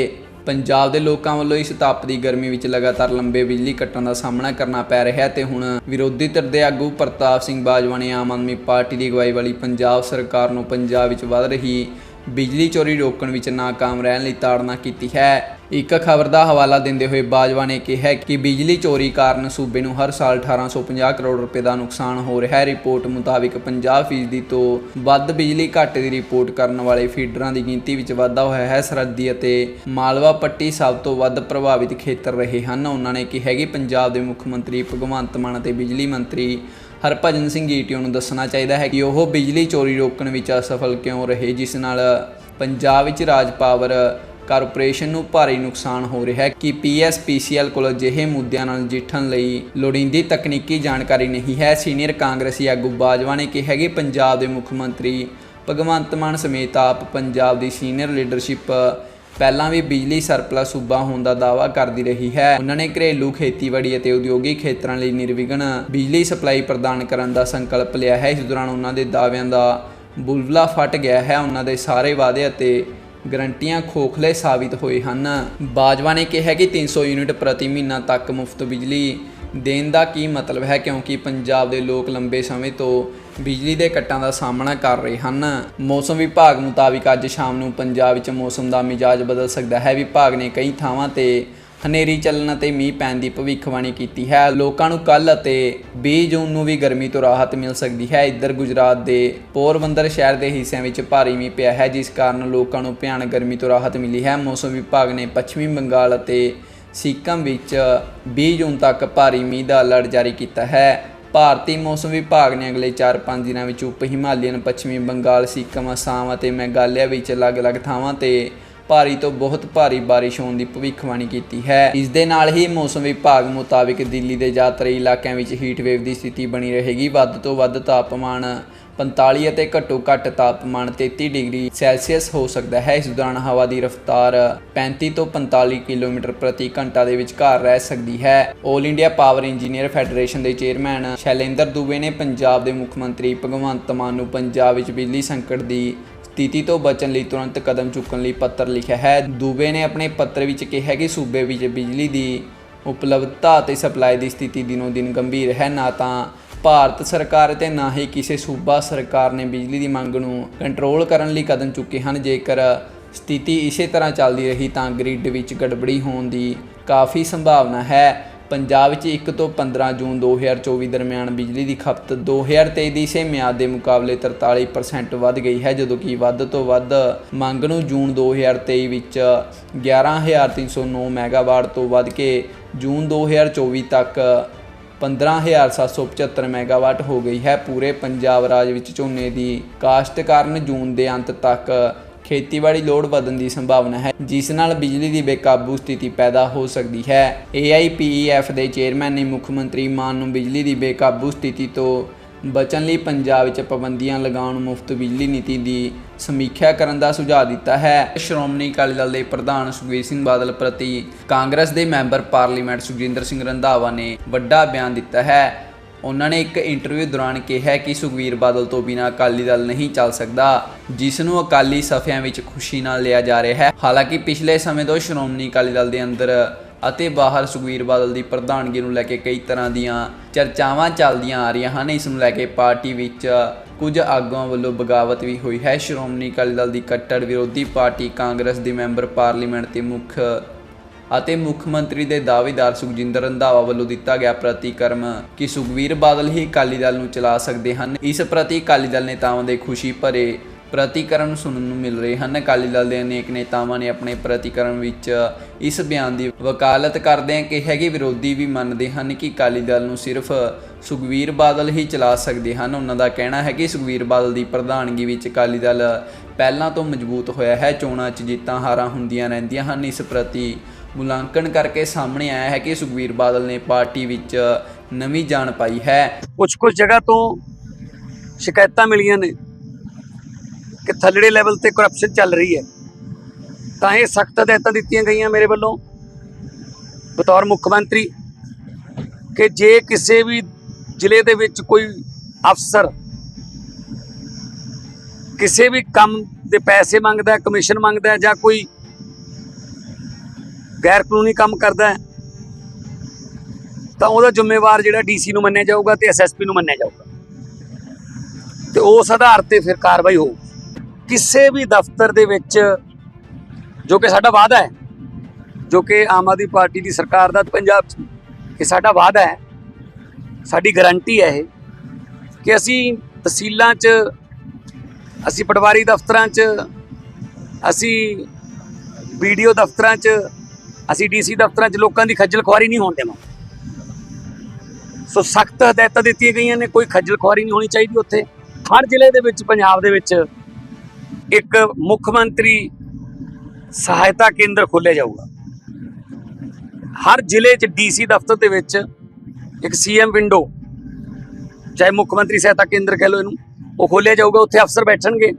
ਪੰਜਾਬ ਦੇ ਲੋਕਾਂ ਵੱਲੋਂ ਇਸ ਤਪਦੀ ਗਰਮੀ ਵਿੱਚ ਲਗਾਤਾਰ ਲੰਬੇ ਬਿਜਲੀ ਕੱਟਾਂ ਦਾ ਸਾਹਮਣਾ ਕਰਨਾ ਪੈ ਰਿਹਾ ਹੈ ਤੇ ਹੁਣ ਵਿਰੋਧੀ ਧਿਰ ਦੇ ਆਗੂ ਪ੍ਰਤਾਪ ਸਿੰਘ ਬਾਜਵਾ ਨੇ ਆਮ ਆਦਮੀ ਪਾਰਟੀ ਦੀ ਅਗਵਾਈ ਵਾਲੀ ਪੰਜਾਬ ਸਰਕਾਰ ਨੂੰ ਪੰਜਾਬ ਵਿੱਚ ਵਧ ਰਹੀ ਬਿਜਲੀ ਚੋਰੀ ਰੋਕਣ ਵਿੱਚ ਨਾਕਾਮ ਰਹਿਣ ਲਈ ਤਾੜਨਾ ਕੀਤੀ ਹੈ। ਇੱਕ ਖਬਰ ਦਾ ਹਵਾਲਾ ਦਿੰਦੇ ਹੋਏ ਬਾਜਵਾ ਨੇ ਕਿਹਾ ਕਿ ਬਿਜਲੀ ਚੋਰੀ ਕਾਰਨ ਸੂਬੇ ਨੂੰ ਹਰ ਸਾਲ 1850 ਕਰੋੜ ਰੁਪਏ ਦਾ ਨੁਕਸਾਨ ਹੋ ਰਿਹਾ ਹੈ। ਰਿਪੋਰਟ ਮੁਤਾਬਿਕ 50% ਤੋਂ ਵੱਧ ਬਿਜਲੀ ਘਾਟੇ ਦੀ ਰਿਪੋਰਟ ਕਰਨ ਵਾਲੇ ਫੀਡਰਾਂ ਦੀ ਗਿਣਤੀ ਵਿੱਚ ਵਾਧਾ ਹੋਇਆ ਹੈ। ਸਰਹੱਦੀ ਅਤੇ ਮਾਲਵਾ ਪੱਟੀ ਸਭ ਤੋਂ ਵੱਧ ਪ੍ਰਭਾਵਿਤ ਖੇਤਰ ਰਹੇ ਹਨ। ਉਹਨਾਂ ਨੇ ਕਿਹਾ ਕਿ ਪੰਜਾਬ ਦੇ ਮੁੱਖ ਮੰਤਰੀ ਭਗਵੰਤ ਮਾਨ ਅਤੇ ਬਿਜਲੀ ਮੰਤਰੀ ਹਰਭਜਨ ਸਿੰਘ ਈਟੀਓ ਨੂੰ ਦੱਸਣਾ ਚਾਹੀਦਾ ਹੈ ਕਿ ਉਹ ਬਿਜਲੀ ਚੋਰੀ ਰੋਕਣ ਵਿੱਚ ਅਸਫਲ ਕਿਉਂ ਰਹੇ, ਜਿਸ ਨਾਲ ਪੰਜਾਬ ਵਿੱਚ ਰਾਜ ਪਾਵਰ ਕਾਰਪੋਰੇਸ਼ਨ ਨੂੰ ਭਾਰੀ ਨੁਕਸਾਨ ਹੋ ਰਿਹਾ ਹੈ। ਕਿ ਪੀਐਸਪੀਸੀਐਲ ਕੋਲ ਅਜਿਹੇ ਮੁੱਦਿਆਂ ਨਾਲ ਨਜਿੱਠਣ ਲਈ ਲੋੜੀਂਦੀ ਤਕਨੀਕੀ ਜਾਣਕਾਰੀ ਨਹੀਂ ਹੈ? ਸੀਨੀਅਰ ਕਾਂਗਰਸੀ ਆਗੂ ਬਾਜਵਾ ਨੇ ਕਿਹਾ ਕਿ ਪੰਜਾਬ ਦੇ ਮੁੱਖ ਮੰਤਰੀ ਭਗਵੰਤ ਮਾਨ ਸਮੇਤ ਆਪ ਪੰਜਾਬ ਦੀ ਸੀਨੀਅਰ ਲੀਡਰਸ਼ਿਪ ਪਹਿਲਾਂ ਵੀ ਬਿਜਲੀ ਸਰਪਲਸ ਸੂਬਾ ਹੋਣ ਦਾ ਦਾਅਵਾ ਕਰਦੀ ਰਹੀ ਹੈ। ਉਹਨਾਂ ਨੇ ਘਰੇਲੂ ਖੇਤੀਬਾੜੀ ਅਤੇ ਉਦਯੋਗਿਕ ਖੇਤਰਾਂ ਲਈ ਨਿਰਵਿਘਨ ਬਿਜਲੀ ਸਪਲਾਈ ਪ੍ਰਦਾਨ ਕਰਨ ਦਾ ਸੰਕਲਪ ਲਿਆ ਹੈ। ਇਸ ਦੌਰਾਨ ਉਹਨਾਂ ਦੇ ਦਾਅਵਿਆਂ ਦਾ ਬੁਲਬਲਾ ਫਟ ਗਿਆ ਹੈ। ਉਹਨਾਂ ਦੇ ਸਾਰੇ ਵਾਅਦੇ ਅਤੇ ਗਰੰਟੀਆਂ ਖੋਖਲੇ ਸਾਬਿਤ ਹੋਏ ਹਨ। ਬਾਜਵਾ ਨੇ ਕਿਹਾ ਕਿ 300 ਯੂਨਿਟ ਪ੍ਰਤੀ ਮਹੀਨਾ ਤੱਕ ਮੁਫਤ ਬਿਜਲੀ ਦੇਣ ਦਾ ਕੀ ਮਤਲਬ ਹੈ, ਕਿਉਂਕਿ ਪੰਜਾਬ ਦੇ ਲੋਕ ਲੰਬੇ ਸਮੇਂ ਤੋਂ ਬਿਜਲੀ ਦੇ ਕੱਟਾਂ ਦਾ ਸਾਹਮਣਾ ਕਰ ਰਹੇ ਹਨ। ਮੌਸਮ ਵਿਭਾਗ ਮੁਤਾਬਿਕ ਅੱਜ ਸ਼ਾਮ ਨੂੰ ਪੰਜਾਬ ਵਿੱਚ ਮੌਸਮ ਦਾ ਮਿਜਾਜ ਬਦਲ ਸਕਦਾ ਹੈ। ਵਿਭਾਗ ਨੇ ਕਈ ਥਾਵਾਂ ਤੇ ਹਨੇਰੀ ਚੱਲਣ ਅਤੇ ਮੀਂਹ ਪੈਣ ਦੀ ਭਵਿੱਖਬਾਣੀ ਕੀਤੀ ਹੈ। ਲੋਕਾਂ ਨੂੰ ਕੱਲ ਅਤੇ 20 ਜੂਨ ਨੂੰ ਵੀ ਗਰਮੀ ਤੋਂ ਰਾਹਤ ਮਿਲ ਸਕਦੀ ਹੈ। ਇੱਧਰ ਗੁਜਰਾਤ ਦੇ ਪੋਰਬੰਦਰ ਸ਼ਹਿਰ ਦੇ ਹਿੱਸਿਆਂ ਵਿੱਚ ਭਾਰੀ ਮੀਂਹ ਪਿਆ ਹੈ, ਜਿਸ ਕਾਰਨ ਲੋਕਾਂ ਨੂੰ ਭਿਆਨਕ ਗਰਮੀ ਤੋਂ ਰਾਹਤ ਮਿਲੀ ਹੈ। ਮੌਸਮ ਵਿਭਾਗ ਨੇ ਪੱਛਮੀ ਬੰਗਾਲ ਅਤੇ ਸਿੱਕਮ ਵਿੱਚ 20 ਜੂਨ ਤੱਕ ਭਾਰੀ ਮੀਂਹ ਦਾ ਅਲਰਟ ਜਾਰੀ ਕੀਤਾ ਹੈ। ਭਾਰਤੀ ਮੌਸਮ ਵਿਭਾਗ ਨੇ ਅਗਲੇ 4-5 ਦਿਨਾਂ ਵਿੱਚ ਉਪ ਹਿਮਾਲੀਅਨ, ਪੱਛਮੀ ਬੰਗਾਲ, ਸਿੱਕਮ, ਅਸਾਮ ਅਤੇ ਮੇਘਾਲਿਆ ਵਿੱਚ ਅਲੱਗ-ਅਲੱਗ ਥਾਵਾਂ ਤੇ ਭਾਰੀ ਤੋਂ ਬਹੁਤ ਭਾਰੀ ਬਾਰਿਸ਼ ਹੋਣ ਦੀ ਭਵਿੱਖਬਾਣੀ ਕੀਤੀ ਹੈ। ਇਸ ਦੇ ਨਾਲ ਹੀ ਮੌਸਮ ਵਿਭਾਗ ਮੁਤਾਬਿਕ ਦਿੱਲੀ ਦੇ ਜ਼ਿਆਦਾਤਰ ਇਲਾਕਿਆਂ ਵਿੱਚ ਹੀਟ ਵੇਵ ਦੀ ਸਥਿਤੀ ਬਣੀ ਰਹੇਗੀ। ਵੱਧ ਤੋਂ ਵੱਧ ਤਾਪਮਾਨ 45 ਅਤੇ ਘੱਟੋ ਘੱਟ ਤਾਪਮਾਨ 33 ਡਿਗਰੀ ਸੈਲਸੀਅਸ ਹੋ ਸਕਦਾ ਹੈ। ਇਸ ਦੌਰਾਨ ਹਵਾ ਦੀ ਰਫ਼ਤਾਰ 35 ਤੋਂ 45 ਕਿਲੋਮੀਟਰ ਪ੍ਰਤੀ ਘੰਟਾ ਦੇ ਵਿਚਕਾਰ ਰਹਿ ਸਕਦੀ ਹੈ। 올 ਇੰਡੀਆ ਪਾਵਰ ਇੰਜੀਨੀਅਰ ਫੈਡਰੇਸ਼ਨ ਦੇ ਚੇਅਰਮੈਨ ਸ਼ੈਲੇਂਦਰ ਦੂਬੇ ਨੇ ਪੰਜਾਬ ਦੇ ਮੁੱਖ ਮੰਤਰੀ ਭਗਵੰਤ ਮਾਨ ਨੂੰ ਪੰਜਾਬ ਵਿੱਚ ਬਿਜਲੀ ਸੰਕਟ ਦੀ ਸਥਿਤੀ ਤੋਂ ਬਚਣ ਲਈ ਤੁਰੰਤ ਕਦਮ ਚੁੱਕਣ ਲਈ ਪੱਤਰ ਲਿਖਿਆ ਹੈ। ਦੂਬੇ ਨੇ ਆਪਣੇ ਪੱਤਰ ਵਿੱਚ ਕਿਹਾ ਕਿ ਸੂਬੇ ਵਿੱਚ ਬਿਜਲੀ ਦੀ ਉਪਲਬਧਤਾ ਅਤੇ ਸਪਲਾਈ ਦੀ ਸਥਿਤੀ ਦਿਨੋ ਦਿਨ ਗੰਭੀਰ ਹੈ। ਨਾ ਤਾਂ ਭਾਰਤ ਸਰਕਾਰ ਤੇ ਨਾ ਹੀ ਕਿਸੇ ਸੂਬਾ ਸਰਕਾਰ ਨੇ ਬਿਜਲੀ ਦੀ ਮੰਗ ਨੂੰ ਕੰਟਰੋਲ ਕਰਨ ਲਈ ਕਦਮ ਚੁੱਕੇ ਹਨ। ਜੇਕਰ ਸਥਿਤੀ ਇਸੇ ਤਰ੍ਹਾਂ ਚੱਲਦੀ ਰਹੀ ਤਾਂ ਗ੍ਰਿਡ ਵਿੱਚ ਗੜਬੜੀ ਹੋਣ ਦੀ ਕਾਫੀ ਸੰਭਾਵਨਾ ਹੈ। ਪੰਜਾਬ ਵਿੱਚ 1 ਤੋਂ 15 ਜੂਨ 2024 ਦਰਮਿਆਨ ਬਿਜਲੀ ਦੀ ਖਪਤ 2023 ਦੀ ਇਸੇ ਮਿਆਦ ਦੇ ਮੁਕਾਬਲੇ 43% ਵੱਧ ਗਈ ਹੈ, ਜਦੋਂ ਕਿ ਵੱਧ ਤੋਂ ਵੱਧ ਮੰਗ ਨੂੰ ਜੂਨ 2023 ਵਿੱਚ 11309 ਮੈਗਾਵਾਟ ਤੋਂ ਵੱਧ ਕੇ ਜੂਨ 2024 ਤੱਕ 15775 ਮੈਗਾਵਾਟ ਹੋ ਗਈ ਹੈ। ਪੂਰੇ ਪੰਜਾਬ ਰਾਜ ਵਿੱਚ ਝੋਨੇ ਦੀ ਕਾਸ਼ਤ ਕਾਰਨ ਜੂਨ ਦੇ ਅੰਤ ਤੱਕ ਖੇਤੀਬਾੜੀ ਲੋੜ ਵਧਣ ਦੀ ਸੰਭਾਵਨਾ ਹੈ, ਜਿਸ ਨਾਲ ਬਿਜਲੀ ਦੀ ਬੇਕਾਬੂ ਸਥਿਤੀ ਪੈਦਾ ਹੋ ਸਕਦੀ ਹੈ। AIPEF ਦੇ ਚੇਅਰਮੈਨ ਨੇ ਮੁੱਖ ਮੰਤਰੀ ਮਾਨ ਨੂੰ ਬਿਜਲੀ ਦੀ ਬੇਕਾਬੂ ਸਥਿਤੀ ਤੋਂ ਬਚਣ ਲਈ ਪੰਜਾਬ ਵਿੱਚ ਪਾਬੰਦੀਆਂ ਲਗਾਉਣ ਮੁਫਤ ਬਿਜਲੀ ਨੀਤੀ ਦੀ ਸਮੀਖਿਆ ਕਰਨ ਦਾ ਸੁਝਾਅ ਦਿੱਤਾ ਹੈ। ਸ਼੍ਰੋਮਣੀ ਅਕਾਲੀ ਦਲ ਦੇ ਪ੍ਰਧਾਨ ਸੁਖਬੀਰ ਸਿੰਘ ਬਾਦਲ ਪ੍ਰਤੀ ਕਾਂਗਰਸ ਦੇ ਮੈਂਬਰ ਪਾਰਲੀਮੈਂਟ ਸੁਖਜਿੰਦਰ ਸਿੰਘ ਰੰਧਾਵਾ ਨੇ ਵੱਡਾ ਬਿਆਨ ਦਿੱਤਾ ਹੈ। ਉਹਨਾਂ ਨੇ ਇੱਕ ਇੰਟਰਵਿਊ ਦੌਰਾਨ ਕਿਹਾ ਕਿ ਸੁਖਵੀਰ ਬਾਦਲ ਤੋਂ ਬਿਨਾਂ ਅਕਾਲੀ ਦਲ ਨਹੀਂ ਚੱਲ ਸਕਦਾ, ਜਿਸ ਨੂੰ ਅਕਾਲੀ ਸਫ਼ਿਆਂ ਵਿੱਚ ਖੁਸ਼ੀ ਨਾਲ ਲਿਆ ਜਾ ਰਿਹਾ ਹੈ। ਹਾਲਾਂਕਿ ਪਿਛਲੇ ਸਮੇਂ ਤੋਂ ਸ਼੍ਰੋਮਣੀ ਅਕਾਲੀ ਦਲ ਦੇ ਅੰਦਰ ਅਤੇ ਬਾਹਰ ਸੁਖਵੀਰ ਬਾਦਲ ਦੀ ਪ੍ਰਧਾਨਗੀ ਨੂੰ ਲੈ ਕੇ ਕਈ ਤਰ੍ਹਾਂ ਦੀਆਂ ਚਰਚਾਵਾਂ ਚੱਲਦੀਆਂ ਆ ਰਹੀਆਂ ਹਨ। ਇਸ ਨੂੰ ਲੈ ਕੇ ਪਾਰਟੀ ਵਿੱਚ ਕੁਝ ਆਗੂਆਂ ਵੱਲੋਂ ਬਗਾਵਤ ਵੀ ਹੋਈ ਹੈ। ਸ਼੍ਰੋਮਣੀ ਅਕਾਲੀ ਦਲ ਦੀ ਕੱਟੜ ਵਿਰੋਧੀ ਪਾਰਟੀ ਕਾਂਗਰਸ ਦੀ ਮੈਂਬਰ ਪਾਰਲੀਮੈਂਟ ਤੇ ਮੁੱਖ ਅਤੇ ਮੁੱਖ ਮੰਤਰੀ ਦੇ ਦਾਅਵੇਦਾਰ ਸੁਖਜਿੰਦਰ ਰੰਧਾਵਾ ਵੱਲੋਂ ਦਿੱਤਾ ਗਿਆ ਪ੍ਰਤੀਕਰਮ ਕਿ ਸੁਖਵੀਰ ਬਾਦਲ ਹੀ ਅਕਾਲੀ ਦਲ ਨੂੰ ਚਲਾ ਸਕਦੇ ਹਨ। ਇਸ ਪ੍ਰਤੀ ਅਕਾਲੀ ਦਲ ਨੇਤਾਵਾਂ ਦੇ ਖੁਸ਼ੀ ਭਰੇ ਪ੍ਰਤੀਕਰਮ ਸੁਣਨ ਨੂੰ ਮਿਲ ਰਹੇ ਹਨ। ਅਕਾਲੀ ਦਲ ਦੇ ਅਨੇਕ ਨੇਤਾਵਾਂ ਨੇ ਆਪਣੇ ਪ੍ਰਤੀਕਰਮ ਵਿੱਚ ਇਸ ਬਿਆਨ ਦੀ ਵਕਾਲਤ ਕਰਦਿਆਂ ਕਿਹਾ ਕਿ ਵਿਰੋਧੀ ਵੀ ਮੰਨਦੇ ਹਨ ਕਿ ਅਕਾਲੀ ਦਲ ਨੂੰ ਸਿਰਫ ਸੁਖਵੀਰ ਬਾਦਲ ਹੀ ਚਲਾ ਸਕਦੇ ਹਨ। ਉਹਨਾਂ ਦਾ ਕਹਿਣਾ ਹੈ ਕਿ ਸੁਖਵੀਰ ਬਾਦਲ ਦੀ ਪ੍ਰਧਾਨਗੀ ਵਿੱਚ ਅਕਾਲੀ ਦਲ ਪਹਿਲਾਂ ਤੋਂ ਮਜ਼ਬੂਤ ਹੋਇਆ ਹੈ। ਚੋਣਾਂ 'ਚ ਜਿੱਤਾਂ ਹਾਰਾਂ ਹੁੰਦੀਆਂ ਰਹਿੰਦੀਆਂ ਹਨ। ਇਸ ਪ੍ਰਤੀ ਮੁਲਾਂਕਣ ਕਰਕੇ ਸਾਹਮਣੇ ਆਇਆ ਹੈ ਕਿ ਸੁਖਵੀਰ ਬਾਦਲ ਨੇ ਪਾਰਟੀ ਵਿੱਚ ਨਵੀਂ ਜਾਨ ਪਾਈ ਹੈ। ਕੁਝ ਕੁਝ ਜਗ੍ਹਾ ਤੋਂ ਸ਼ਿਕਾਇਤਾਂ ਮਿਲੀਆਂ ਨੇ। ਕਿ ਥੱਲੜੇ ਲੈਵਲ ਤੇ ਕਰਪਸ਼ਨ ਚੱਲ ਰਹੀ ਹੈ। ਤਾਂ ਇਹ ਸਖਤ ਹਦਾਇਤਾਂ ਦਿੱਤੀਆਂ ਗਈਆਂ ਮੇਰੇ ਵੱਲੋਂ। ਬਤੌਰ ਮੁੱਖ ਮੰਤਰੀ, ਕਿ ਜੇ ਕਿਸੇ ਵੀ ਜ਼ਿਲ੍ਹੇ ਦੇ ਵਿੱਚ ਕੋਈ ਅਫਸਰ ਕਿਸੇ ਵੀ ਕੰਮ ਦੇ ਪੈਸੇ ਮੰਗਦਾ ਹੈ ਕਮਿਸ਼ਨ ਮੰਗਦਾ ਹੈ ਜਾਂ ਕੋਈ ਗੈਰ ਕਾਨੂੰਨੀ ਕੰਮ ਕਰਦਾ ਹੈ, ਤਾਂ ਉਹਦਾ ਜ਼ਿੰਮੇਵਾਰ ਜਿਹੜਾ ਡੀਸੀ ਨੂੰ ਮੰਨਿਆ ਜਾਊਗਾ ਤੇ ਐਸਐਸਪੀ ਨੂੰ ਮੰਨਿਆ ਜਾਊਗਾ। ਤੇ ਉਸ ਆਧਾਰ ਤੇ ਫਿਰ ਕਾਰਵਾਈ ਹੋਊ ਕਿਸੇ ਵੀ ਦਫ਼ਤਰ ਦੇ ਵਿੱਚ ਜੋ ਕਿ ਸਾਡਾ ਵਾਅਦਾ ਹੈ, ਜੋ ਕਿ ਆਮ ਆਦਮੀ ਪਾਰਟੀ ਦੀ ਸਰਕਾਰ ਦਾ ਪੰਜਾਬ 'ਚ ਕਿ ਸਾਡਾ ਵਾਅਦਾ ਹੈ। ਸਾਡੀ ਗਾਰੰਟੀ ਹੈ ਇਹ ਕਿ ਅਸੀਂ ਤਹਿਸੀਲਾਂ 'ਚ, ਅਸੀਂ ਪਟਵਾਰੀ ਦਫ਼ਤਰਾਂ 'ਚ, ਅਸੀਂ ਵੀਡੀਓ ਦਫ਼ਤਰਾਂ 'ਚ, ਅਸੀਂ ਡੀਸੀ ਦਫ਼ਤਰਾਂ 'ਚ ਲੋਕਾਂ ਦੀ ਖੱਜਲ ਖੁਆਰੀ ਨਹੀਂ ਹੋਣ ਦੇਵਾਂਗੇ। ਸੋ ਸਖਤ ਹਦਾਇਤਾਂ ਦਿੱਤੀਆਂ ਗਈਆਂ ਨੇ, ਕੋਈ ਖੱਜਲ ਖੁਆਰੀ ਨਹੀਂ ਹੋਣੀ ਚਾਹੀਦੀ ਉੱਥੇ। ਹਰ ਜ਼ਿਲ੍ਹੇ ਦੇ ਵਿੱਚ, ਪੰਜਾਬ ਦੇ ਵਿੱਚ ਇੱਕ ਮੁੱਖ ਮੰਤਰੀ ਸਹਾਇਤਾ ਕੇਂਦਰ ਖੋਲ੍ਹਿਆ ਜਾਊਗਾ। ਹਰ ਜ਼ਿਲ੍ਹੇ 'ਚ ਡੀਸੀ ਦਫ਼ਤਰ ਦੇ ਵਿੱਚ ਇੱਕ ਸੀਐਮ ਵਿੰਡੋ, ਚਾਹੇ ਮੁੱਖ ਮੰਤਰੀ ਸਹਾਇਤਾ ਕੇਂਦਰ ਕਹਿ ਲਓ ਇਹਨੂੰ, ਉਹ ਖੋਲ੍ਹਿਆ ਜਾਊਗਾ, ਉੱਥੇ ਅਫਸਰ ਬੈਠਣਗੇ।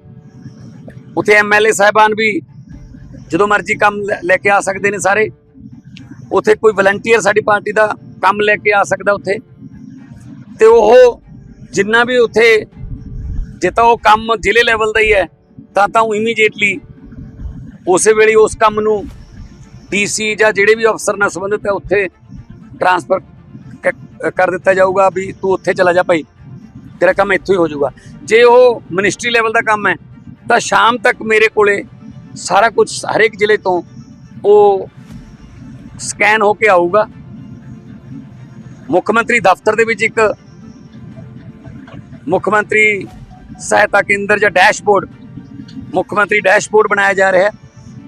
ਉੱਥੇ ਐਮਐਲਏ ਸਾਹਿਬਾਨ ਵੀ ਜਦੋਂ ਮਰਜ਼ੀ ਕੰਮ ਲੈ- ਲੈ ਕੇ ਆ ਸਕਦੇ ਨੇ ਸਾਰੇ। ਉੱਥੇ ਕੋਈ ਵਲੰਟੀਅਰ ਸਾਡੀ ਪਾਰਟੀ ਦਾ ਕੰਮ ਲੈ ਕੇ ਆ ਸਕਦਾ ਉੱਥੇ। ਤੇ ਉਹ ਜਿੰਨਾ ਵੀ ਉੱਥੇ, ਜੇ ਤਾਂ ਉਹ ਕੰਮ ਜ਼ਿਲ੍ਹੇ ਲੈਵਲ ਦਾ ਹੀ ਹੈ ਤਾਂ ਤਾਂ ਉਹ ਇਮੀਡੀਏਟਲੀ ਉਸੇ ਵੇਲੇ ਉਸ ਕੰਮ ਨੂੰ ਡੀਸੀ ਜਾਂ ਜਿਹੜੇ ਵੀ ਅਫਸਰ ਨਾਲ ਸੰਬੰਧਿਤ ਹੈ, ਉੱਥੇ ਟਰਾਂਸਫਰ ਕਰ ਦਿੱਤਾ ਜਾਊਗਾ ਵੀ ਤੂੰ ਉੱਥੇ ਚਲਾ ਜਾ ਭਾਈ। ਤੇਰਾ ਕੰਮ ਇੱਥੋਂ ਹੀ ਹੋ ਜਾਊਗਾ। ਜੇ ਉਹ ਮਿਨਿਸਟਰੀ ਲੈਵਲ ਦਾ ਕੰਮ ਹੈ, ਤਾਂ ਸ਼ਾਮ ਤੱਕ ਮੇਰੇ ਕੋਲੇ ਸਾਰਾ ਕੁਝ ਹਰੇਕ ਜ਼ਿਲ੍ਹੇ ਤੋਂ ਉਹ ਸਕੈਨ ਹੋ ਕੇ ਆਊਗਾ। ਮੁੱਖ ਮੰਤਰੀ ਦਫ਼ਤਰ ਦੇ ਵਿੱਚ ਇੱਕ ਮੁੱਖ ਮੰਤਰੀ ਸਹਾਇਤਾ ਕੇਂਦਰ ਜਾਂ ਡੈਸ਼ਬੋਰਡ ਮੁੱਖ ਮੰਤਰੀ ਡੈਸ਼ਬੋਰਡ ਬਣਾਇਆ ਜਾ ਰਿਹਾ ਹੈ,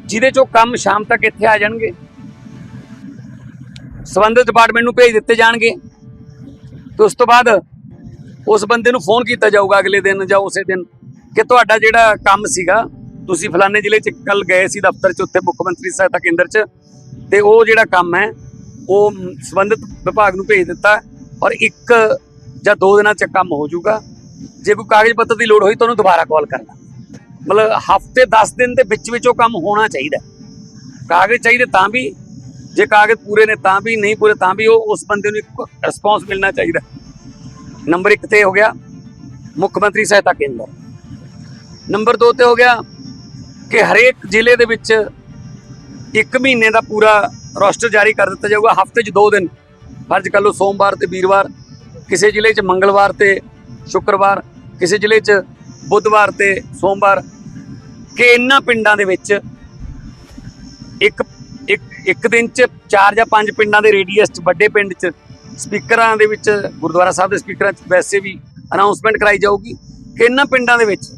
ਜਿਹਦੇ ਚੋਂ ਕੰਮ ਸ਼ਾਮ ਤੱਕ ਇੱਥੇ ਆ ਜਾਣਗੇ। ਸੰਬੰਧਿਤ ਡਿਪਾਰਟਮੈਂਟ ਨੂੰ ਭੇਜ ਦਿੱਤੇ ਜਾਣਗੇ। ਤੇ ਉਸ ਤੋਂ ਬਾਅਦ ਉਸ ਬੰਦੇ ਨੂੰ ਫੋਨ ਕੀਤਾ ਜਾਊਗਾ ਅਗਲੇ ਦਿਨ ਜਾਂ ਉਸੇ ਦਿਨ ਕਿ ਤੁਹਾਡਾ ਜਿਹੜਾ ਕੰਮ ਸੀਗਾ, ਤੁਸੀਂ ਫਲਾਣੇ ਜ਼ਿਲ੍ਹੇ 'ਚ ਕੱਲ ਗਏ ਸੀ ਦਫ਼ਤਰ 'ਚ, ਉੱਥੇ ਮੁੱਖ ਮੰਤਰੀ ਸਹਾਇਤਾ ਕੇਂਦਰ 'ਚ, ਤੇ ਉਹ ਜਿਹੜਾ ਕੰਮ ਹੈ, ਉਹ ਸੰਬੰਧਿਤ ਵਿਭਾਗ ਨੂੰ ਭੇਜ ਦਿੱਤਾ ਔਰ ਇੱਕ ਜਾਂ ਦੋ ਦਿਨਾਂ 'ਚ ਕੰਮ ਹੋ ਜਾਊਗਾ। ਜੇ ਕੋਈ ਕਾਗਜ਼ ਪੱਤਰ ਦੀ ਲੋੜ ਹੋਈ ਤੁਹਾਨੂੰ ਦੁਬਾਰਾ ਕਾਲ ਕਰਨਾ। ਮਤਲਬ ਹਫ਼ਤੇ 10 ਦਿਨ ਦੇ ਵਿੱਚ ਵਿੱਚ ਉਹ ਕੰਮ ਹੋਣਾ ਚਾਹੀਦਾ ਕਾਗਜ਼ ਚਾਹੀਦੇ ਤਾਂ ਵੀ, ਜੇ ਕਾਗਜ਼ ਪੂਰੇ ਨੇ ਤਾਂ ਵੀ, ਨਹੀਂ ਪੂਰੇ ਤਾਂ ਵੀ ਉਹ ਉਸ ਬੰਦੇ ਨੂੰ ਇੱਕ ਰਿਸਪੌਂਸ ਮਿਲਣਾ ਚਾਹੀਦਾ ਨੰਬਰ 1 ਤੇ ਹੋ ਗਿਆ ਮੁੱਖ ਮੰਤਰੀ ਸਹਾਇਤਾ ਕੇਂਦਰ। ਨੰਬਰ 2 ਤੇ ਹੋ ਗਿਆ ਕਿ ਹਰੇਕ ਜ਼ਿਲ੍ਹੇ ਦੇ ਵਿੱਚ ਇੱਕ ਮਹੀਨੇ ਦਾ ਪੂਰਾ ਰੋਸਟਰ ਜਾਰੀ ਕਰ ਦਿੱਤਾ ਜਾਊਗਾ। ਹਫ਼ਤੇ 'ਚ ਦੋ ਦਿਨ। ਫਰਜ਼ ਕਰ ਲਓ ਸੋਮਵਾਰ ਤੇ ਵੀਰਵਾਰ। ਕਿਸੇ ਜ਼ਿਲ੍ਹੇ 'ਚ ਮੰਗਲਵਾਰ ਤੇ ਸ਼ੁੱਕਰਵਾਰ। ਕਿਸੇ ਜ਼ਿਲ੍ਹੇ 'ਚ ਬੁੱਧਵਾਰ ਤੇ ਸੋਮਵਾਰ ਕਿ ਇਹਨਾਂ ਪਿੰਡਾਂ ਦੇ ਵਿੱਚ ਇੱਕ ਇੱਕ ਇੱਕ ਦਿਨ 'ਚ ਚਾਰ ਜਾਂ ਪੰਜ ਪਿੰਡਾਂ ਦੇ ਰੇਡੀਅਸ 'ਚ ਵੱਡੇ ਪਿੰਡ 'ਚ ਸਪੀਕਰਾਂ ਦੇ ਵਿੱਚ ਗੁਰਦੁਆਰਾ ਸਾਹਿਬ ਦੇ ਸਪੀਕਰਾਂ 'ਚ ਵੈਸੇ ਵੀ ਅਨਾਉਂਸਮੈਂਟ ਕਰਾਈ ਜਾਊਗੀ ਕਿ ਇਹਨਾਂ ਪਿੰਡਾਂ ਦੇ ਵਿੱਚ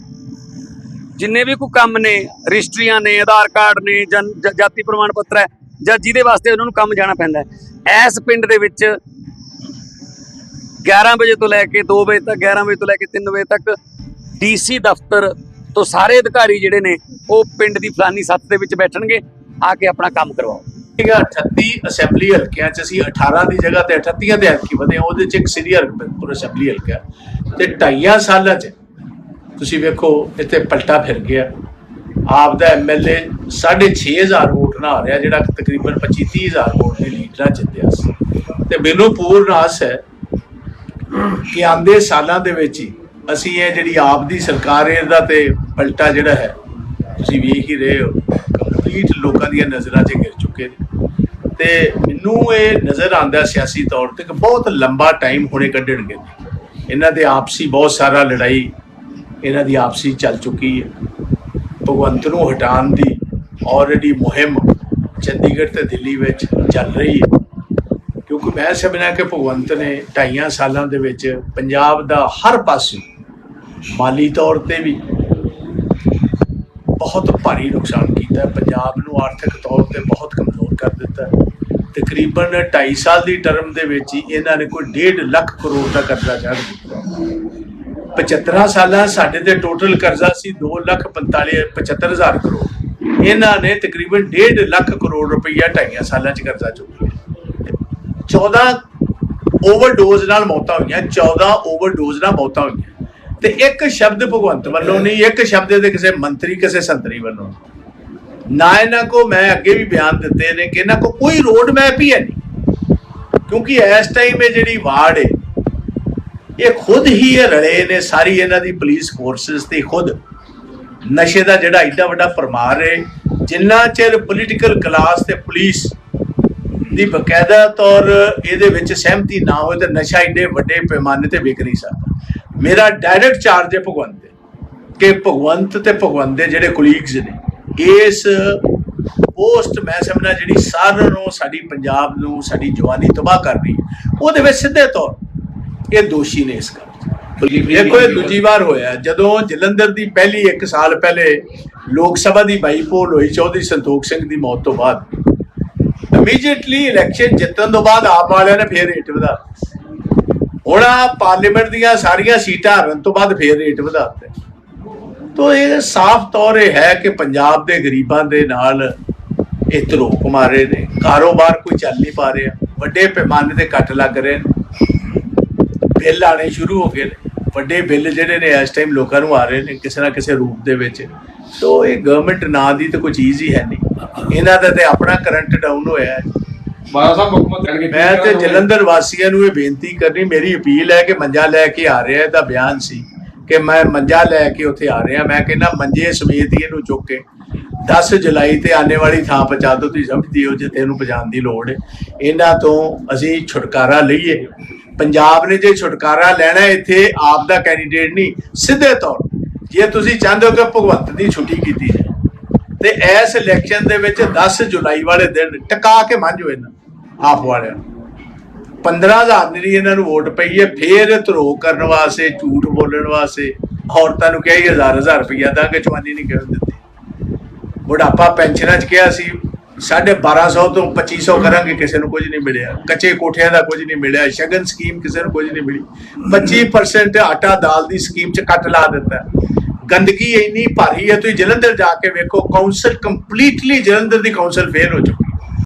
ਜਿੰਨੇ ਵੀ ਕੋਈ ਕੰਮ ਨੇ, ਰਜਿਸਟਰੀਆਂ ਨੇ, ਆਧਾਰ ਕਾਰਡ ਨੇ, ਜਨ ਜਾਤੀ ਪ੍ਰਮਾਣ ਪੱਤਰ ਹੈ ਜਾਂ ਜਿਹਦੇ ਵਾਸਤੇ ਉਹਨਾਂ ਨੂੰ ਕੰਮ ਜਾਣਾ ਪੈਂਦਾ ਹੈ। ਇਸ ਪਿੰਡ ਦੇ ਵਿੱਚ 11 ਵਜੇ ਤੋਂ ਲੈ ਕੇ 2 ਵਜੇ ਤੱਕ 11 ਵਜੇ ਤੋਂ ਲੈ ਕੇ 3 ਵਜੇ ਤੱਕ ਡੀਸੀ ਦਫ਼ਤਰ ਤੋਂ ਸਾਰੇ ਅਧਿਕਾਰੀ ਜਿਹੜੇ ਨੇ, ਉਹ ਪਿੰਡ ਦੀ ਫਲਾਨੀ ਸੱਤ ਦੇ ਵਿੱਚ ਬੈਠਣਗੇ, ਆ ਕੇ ਆਪਣਾ ਕੰਮ ਕਰਵਾਓ। ਸੀਗਾ 38 ਅਸੈਂਬਲੀ ਹਲਕਿਆਂ ਚ ਅਸੀਂ 18 ਦੀ ਜਗ੍ਹਾ ਤੇ 38 ਦੇ ਹਲਕੇ ਵਧੇ ਉਹਦੇ ਚ ਇੱਕ ਸ੍ਰੀ ਹਰਗੋਬਿੰਦਪੁਰ ਅਸੈਂਬਲੀ ਹਲਕਾ ਤੇ ਢਾਈਆਂ ਸਾਲਾਂ ਚ ਤੁਸੀਂ ਵੇਖੋ, ਇੱਥੇ ਪਲਟਾ ਫਿਰ ਗਿਆ। ਆਪ ਦਾ ਐਮਐਲਏ 6500 ਵੋਟ ਨਾਲ ਆ ਰਿਹਾ ਜਿਹੜਾ ਕਿ ਤਕਰੀਬਨ 25 30000 ਵੋਟ ਦੇ ਲੀਡਰਾਂ ਜਿੱਤਿਆ ਸੀ। ਤੇ ਮੈਨੂੰ ਪੂਰਨ ਆਸ ਹੈ ਕਿ ਆਂਦੇ ਸਾਲਾਂ ਦੇ ਵਿੱਚ ਹੀ ਅਸੀਂ ਇਹ ਜਿਹੜੀ ਆਪ ਦੀ ਸਰਕਾਰ ਇਹਦਾ ਤੇ ਪਲਟਾ ਜਿਹੜਾ ਹੈ, ਤੁਸੀਂ ਵੇਖ ਹੀ ਰਹੇ ਹੋ ਕੰਪਲੀਟ ਲੋਕਾਂ ਦੀਆਂ ਨਜ਼ਰਾਂ 'ਚ ਗਿਰ ਚੁੱਕੇ ਨੇ। ਤੇ ਮੈਨੂੰ ਇਹ ਨਜ਼ਰ ਆਉਂਦਾ ਸਿਆਸੀ ਤੌਰ ਤੇ ਕਿ ਬਹੁਤ ਲੰਬਾ ਟਾਈਮ ਹੁਣੇ ਕੱਢਣਗੇ। ਇਹਨਾਂ ਦੇ ਆਪਸੀ ਬਹੁਤ ਸਾਰਾ ਲੜਾਈ, ਇਹਨਾਂ ਦੀ ਆਪਸੀ ਚੱਲ ਚੁੱਕੀ ਹੈ। ਭਗਵੰਤ ਨੂੰ ਹਟਾਉਣ ਦੀ ਆਲਰੇਡੀ ਮੁਹਿੰਮ ਚੰਡੀਗੜ੍ਹ ਤੇ ਦਿੱਲੀ ਵਿੱਚ ਚੱਲ ਰਹੀ ਹੈ। ਕਿਉਂਕਿ ਮੈਂ ਸਮਝਣਾ ਕਿ ਭਗਵੰਤ ਨੇ ਢਾਈਆਂ ਸਾਲਾਂ ਦੇ ਵਿੱਚ ਪੰਜਾਬ ਦਾ ਹਰ ਪਾਸੇ ਮਾਲੀ ਤੌਰ ਤੇ ਵੀ ਬਹੁਤ ਭਾਰੀ ਨੁਕਸਾਨ ਕੀਤਾ ਪੰਜਾਬ ਨੂੰ ਆਰਥਿਕ ਤੌਰ ਤੇ ਬਹੁਤ ਕਮਜ਼ੋਰ ਕਰ ਦਿੱਤਾ ਤਕਰੀਬਨ 2.5 ਸਾਲ ਦੀ ਟਰਮ ਦੇ ਵਿੱਚ ਹੀ ਇਹਨਾਂ ਨੇ ਕੋਈ 1.5 ਲੱਖ ਕਰੋੜ ਦਾ ਕਰਜ਼ਾ ਚੜ੍ਹ ਦਿੱਤਾ 75 ਸਾਲਾਂ ਸਾਡੇ ਤੇ ਟੋਟਲ ਕਰਜ਼ਾ ਸੀ 2 ਲੱਖ 45 75000 ਕਰੋੜ। ਇਹਨਾਂ ਨੇ ਤਕਰੀਬਨ 1.5 ਲੱਖ ਕਰੋੜ ਰੁਪਈਆ ਢਾਈਆਂ ਸਾਲਾਂ 'ਚ ਕਰਜ਼ਾ ਚੁੱਕਿਆ 14 ਓਵਰਡੋਜ਼ ਨਾਲ ਮੌਤਾਂ ਹੋਈਆਂ 14 ਓਵਰਡੋਜ਼ ਨਾਲ ਮੌਤਾਂ ਹੋਈਆਂ। ਤੇ ਇੱਕ ਸ਼ਬਦ ਭਗਵੰਤ ਵੱਲੋਂ ਨਹੀਂ, ਇੱਕ ਸ਼ਬਦ ਦੇ ਕਿਸੇ ਮੰਤਰੀ, ਕਿਸੇ ਸੰਤਰੀ ਵੱਲੋਂ। ਨਾ ਇਹਨਾਂ ਕੋ ਮੈਂ ਅੱਗੇ ਵੀ ਬਿਆਨ ਦਿੱਤੇ ਨੇ ਕਿ ਇਹਨਾਂ ਕੋ ਕੋਈ ਰੋਡ ਮੈਪ ਹੀ ਹੈ ਨਹੀਂ। ਕਿਉਂਕਿ ਇਸ ਟਾਈਮ ਇਹ ਜਿਹੜੀ ਵਾਰਡ ਹੈ ਇਹ ਖੁਦ ਹੀ ਇਹ ਰਲੇ ਨੇ, ਸਾਰੀ ਇਹਨਾਂ ਦੀ ਪੁਲਿਸ ਫੋਰਸਸ ਤੇ ਖੁਦ। ਨਸ਼ੇ ਦਾ ਜਿਹੜਾ ਇੱਡਾ ਵੱਡਾ ਪਰਮਾਰ ਹੈ ਜਿੰਨਾ ਚਿਰ ਪੋਲੀਟੀਕਲ ਕਲਾਸ ਤੇ ਪੁਲਿਸ ਦੀ ਬਕਾਇਦਾ ਤੌਰ ਇਹਦੇ ਵਿੱਚ ਸਹਿਮਤੀ ਨਾ ਹੋਵੇ ਤਾਂ ਨਸ਼ਾ ਏਡੇ ਵੱਡੇ ਪੈਮਾਨੇ ਤੇ ਵਿਕ ਨਹੀਂ ਸਕਦਾ। ਮੇਰਾ ਡਾਇਰੈਕਟ ਚਾਰਜ ਹੈ ਭਗਵੰਤ ਤੇ। ਕਿ ਭਗਵੰਤ ਤੇ ਭਗਵੰਤ ਦੇ ਜਿਹੜੇ ਕੋਲੀਗਸ ਨੇ, ਇਸ ਪੋਸਟ ਮੈਂ ਸਮਝਣਾ ਜਿਹੜੀ ਸਾਰਿਆਂ ਨੂੰ, ਸਾਡੀ ਪੰਜਾਬ ਨੂੰ, ਸਾਡੀ ਜਵਾਨੀ ਤਬਾਹ ਕਰ ਰਹੀ ਹੈ, ਉਹਦੇ ਵਿੱਚ ਸਿੱਧੇ ਤੌਰ ਇਹ ਦੋਸ਼ੀ ਨੇ ਇਸ ਗੱਲ ਦੇਖੋ ਇਹ ਦੂਜੀ ਵਾਰ ਹੋਇਆ। ਜਦੋਂ ਜਲੰਧਰ ਦੀ ਪਹਿਲੀ 1 ਸਾਲ ਪਹਿਲੇ ਲੋਕ ਸਭਾ ਦੀ ਬਾਈਪੋਲ ਹੋਈ, ਚੌਧਰੀ ਸੰਤੋਖ ਸਿੰਘ ਦੀ ਮੌਤ ਤੋਂ ਬਾਅਦ ਇਮੀਡੀਏਟਲੀ ਇਲੈਕਸ਼ਨ ਜਿੱਤਣ ਤੋਂ ਬਾਅਦ ਆਪ ਵਾਲਿਆਂ ਨੇ ਫੇਰ ਰੇਟ ਵਧਾ ਹੁਣ ਆਹ ਪਾਰਲੀਮੈਂਟ ਦੀਆਂ ਸਾਰੀਆਂ ਸੀਟਾਂ ਹਾਰਨ ਤੋਂ ਬਾਅਦ ਫੇਰ ਰੇਟ ਵਧਾ ਦਿੱਤੇ ਤੋ ਇਹ ਸਾਫ਼ ਤੌਰ ਇਹ ਹੈ ਕਿ ਪੰਜਾਬ ਦੇ ਗਰੀਬਾਂ ਦੇ ਨਾਲ ਇਹ ਧਰੋਕ ਮਾਰੇ ਨੇ, ਕਾਰੋਬਾਰ ਕੋਈ ਚੱਲ ਨਹੀਂ ਪਾ ਰਿਹਾ, ਵੱਡੇ ਪੈਮਾਨੇ ਤੇ ਕੱਟ ਲੱਗ ਰਹੇ ਨੇ। ਬਿੱਲ ਆਣੇ ਸ਼ੁਰੂ ਹੋ ਗਏ ਨੇ, ਵੱਡੇ ਬਿੱਲ ਜਿਹੜੇ ਨੇ ਇਸ ਟਾਈਮ ਲੋਕਾਂ ਨੂੰ ਆ ਰਹੇ ਨੇ ਕਿਸੇ ਨਾ ਕਿਸੇ ਰੂਪ ਦੇ ਵਿੱਚ। ਤੋ ਇਹ ਗਵਰਨਮੈਂਟ ਨਾਂ ਦੀ ਤਾਂ ਕੋਈ ਚੀਜ਼ ਹੀ ਹੈ ਨਹੀਂ। ਇਹਨਾਂ ਦਾ ਤੇ ਆਪਣਾ ਕਰੰਟ ਡਾਊਨ ਹੋਇਆ ਹੈ। ਮਾਰਾ ਸਾਹਿਬ ਮੁੱਖ ਮੰਤਰੀ ਮੈਂ ਤੇ ਜਲੰਧਰ ਵਾਸੀਆਂ ਨੂੰ ਇਹ ਬੇਨਤੀ ਕਰਨੀ ਮੇਰੀ ਅਪੀਲ ਹੈ ਕਿ ਮੰਜਾ ਲੈ ਕੇ ਆ ਰਿਹਾ ਇਹਦਾ ਬਿਆਨ ਸੀ ਕਿ ਮੈਂ ਮੰਜਾ ਲੈ ਕੇ ਉੱਥੇ ਆ ਰਿਹਾ ਮੈਂ ਕਹਿੰਦਾ ਮੰਜੇ ਸਮੇਤ ਹੀ ਇਹਨੂੰ ਚੁੱਕ ਕੇ 10 ਜੁਲਾਈ ਤੇ ਆਨੇ ਵਾਲੀ ਥਾਂ ਪਹੁੰਚਾ ਦਿਓ ਤੁਸੀਂ ਸਮਝਦੀ ਹੋ ਜਿੱਥੇ ਇਹਨੂੰ ਪਹੁੰਚਾਉਣ ਦੀ ਲੋੜ ਹੈ। ਇਹਨਾਂ ਤੋਂ ਅਸੀਂ ਛੁਟਕਾਰਾ ਲਈਏ। ਪੰਜਾਬ ਨੇ ਜੇ ਛੁਟਕਾਰਾ ਲੈਣਾ ਇੱਥੇ ਆਪ ਦਾ ਕੈਂਡੀਡੇਟ ਨਹੀਂ ਸਿੱਧੇ ਤੌਰ ਜੇ ਤੁਸੀਂ ਚਾਹੁੰਦੇ ਹੋ ਕਿ ਭਗਵੰਤ ਦੀ ਛੁੱਟੀ ਕੀਤੀ ਜਾਏ ਤੇ ਇਸ ਇਲੈਕਸ਼ਨ ਦੇ ਵਿੱਚ 10 ਜੁਲਾਈ ਵਾਲੇ ਦਿਨ ਟਿਕਾ ਕੇ ਮੰਝੋ ਇਹਨਾਂ ਆਪ ਵਾਲਿਆਂ ਨੂੰ। 15000 ਦੀ ਇਹਨਾਂ ਨੂੰ ਵੋਟ ਪਈ ਹੈ, ਫੇਰ ਧਰੋ ਕਰਨ ਵਾਸਤੇ, ਝੂਠ ਬੋਲਣ ਵਾਸਤੇ, ਔਰਤਾਂ ਨੂੰ ਕਿਹਾ 1000 ਹਜ਼ਾਰ ਰੁਪਈਆ ਦਾਂਗੇ, ਜਵਾਨੀ ਨਹੀਂ ਕਰਨ ਦਿੱਤੀ। ਬੁਢਾਪਾ ਪੈਨਸ਼ਨਾਂ 'ਚ ਕਿਹਾ ਸੀ 1250 ਤੋਂ 2500 ਕਰਾਂਗੇ, ਕਿਸੇ ਨੂੰ ਕੁਝ ਨਹੀਂ ਮਿਲਿਆ। ਕੱਚੇ ਕੋਠਿਆਂ ਦਾ ਕੁਝ ਨਹੀਂ ਮਿਲਿਆ, ਸ਼ਗਨ ਸਕੀਮ ਕਿਸੇ ਨੂੰ ਕੁਝ ਨਹੀਂ ਮਿਲੀ। 25% ਆਟਾ ਦਾਲ ਦੀ ਸਕੀਮ 'ਚ ਕੱਟ ਲਾ ਦਿੱਤਾ। ਗੰਦਗੀ ਇੰਨੀ ਭਾਰੀ ਹੈ, ਤੁਸੀਂ ਜਲੰਧਰ ਜਾ ਕੇ ਵੇਖੋ ਕਾਉਂਸਲ ਕੰਪਲੀਟਲੀ ਜਲੰਧਰ ਦੀ ਕਾਉਂਸਲ ਫੇਲ ਹੋ ਚੁੱਕੀ